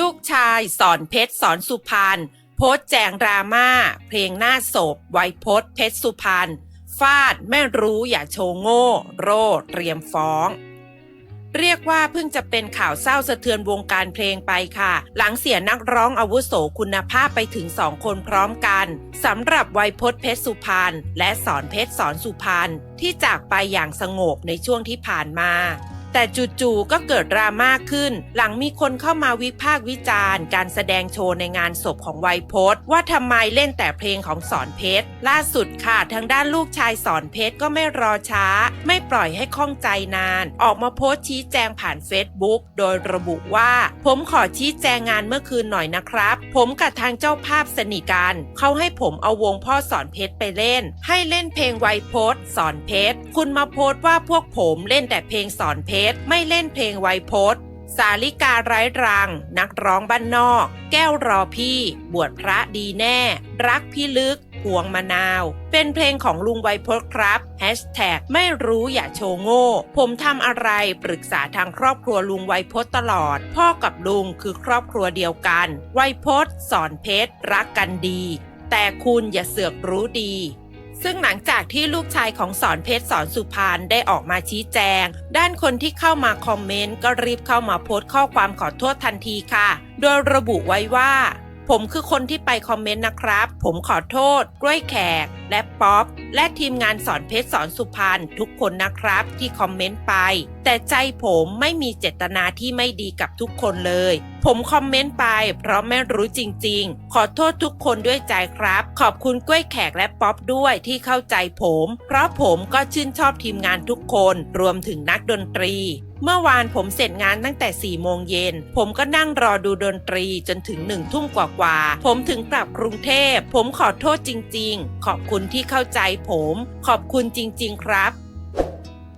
ลูกชายสอนเพชรสอนสุพรรณโพสแจงดราม่า เพลงหน้าศพไวยพจน์เพชรสุพรรณฟาดไม่รู้อย่าโชว์โง่ โรดเตรียมฟ้อง เรียกว่าเพิ่งจะเป็นข่าวเศร้าสะเทือนวงการเพลงไปค่ะ หลังเสียนักร้องอาวุโสคุณภาพไปถึงสองคนพร้อมกันสำหรับไวยพจน์เพชรสุพรรณและสอนเพชรสอนสุพรรณที่จากไปอย่างสงบในช่วงที่ผ่านมา แต่จู่ๆก็เกิดดราม่าขึ้น หลังมีคนเข้ามาวิพากษ์วิจารณ์ การแสดงโชว์ในงานศพของไวยพจน์ว่าทำไมเล่นแต่เพลงของสอนเพชรล่าสุดค่ะ ทางด้านลูกชายสอนเพชรก็ไม่รอช้า ไม่ปล่อยให้ข้องใจนาน ออกมาโพสต์ชี้แจงผ่านเฟซบุ๊กโดยระบุว่า ผมขอชี้แจงงานเมื่อคืนหน่อยนะครับ ผมกับทางเจ้าภาพสนิทกันเขาให้ผมเอาวงพ่อสอนเพชรไปเล่น ให้เล่นเพลงไวยพจน์สอนเพชรคุณมาโพสต์ว่าพวกผมเล่นแต่เพลงสอนเพชรไม่เล่นเพลงไวยพจน์สาลิการ้ายรัง นักร้องบ้านนอก แก้วรอพี่ บวชพระดีแน่ รักพี่ลึกพวงมะนาว เป็นเพลงของลุงไวยพจน์ครับแฮชแท็กไม่รู้อย่าโชว์โง่ ผมทำอะไรปรึกษาทางครอบครัวลุงไวยพจน์ตลอด พ่อกับลุงคือครอบครัวเดียวกัน ไวยพจน์สอนเพชรรักกันดี แต่คุณอย่าเสือกรู้ดี ซึ่งหลังจากที่ลูกชายของสอนเพชรสอนสุพรรณได้ออกมาชี้แจง ด้านคนที่เข้ามาคอมเมนต์ก็รีบเข้ามาโพสต์ข้อความขอโทษทันทีค่ะ โดยระบุไว้ว่า ผมคือคนที่ไปคอมเมนต์นะครับ ผมขอโทษ กล้วยแขก และป๊อป และทีมงานสอนเพชรสอนสุพรรณทุกคนนะครับที่คอมเมนต์ไป แต่ใจผมไม่มีเจตนาที่ไม่ดีกับทุกคนเลย ผมคอมเมนต์ไปเพราะไม่รู้จริง ๆ ขอโทษทุกคนด้วยใจครับ ขอบคุณกล้วยแขกและป๊อปด้วยที่เข้าใจผม เพราะผมก็ชื่นชอบทีมงานทุกคนรวมถึงนักดนตรีเมื่อวานผมเสร็จงานตั้งแต่4ี่โมงเย็น ผมก็นั่งรอดูดนตรีจนถึงหนึ่งทุ่มกว่าๆ ผมถึงกลับกรุงเทพ ผมขอโทษจริงๆ ขอบคุณที่เข้าใจผม ขอบคุณจริง ๆ ครับ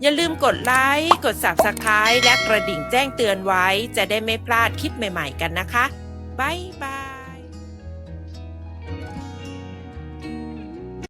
อย่าลืมกดไลค์กด Subscribe และกระดิ่งแจ้งเตือนไว้ จะได้ไม่พลาดคลิปใหม่ ๆ กันนะคะ บ๊ายบาย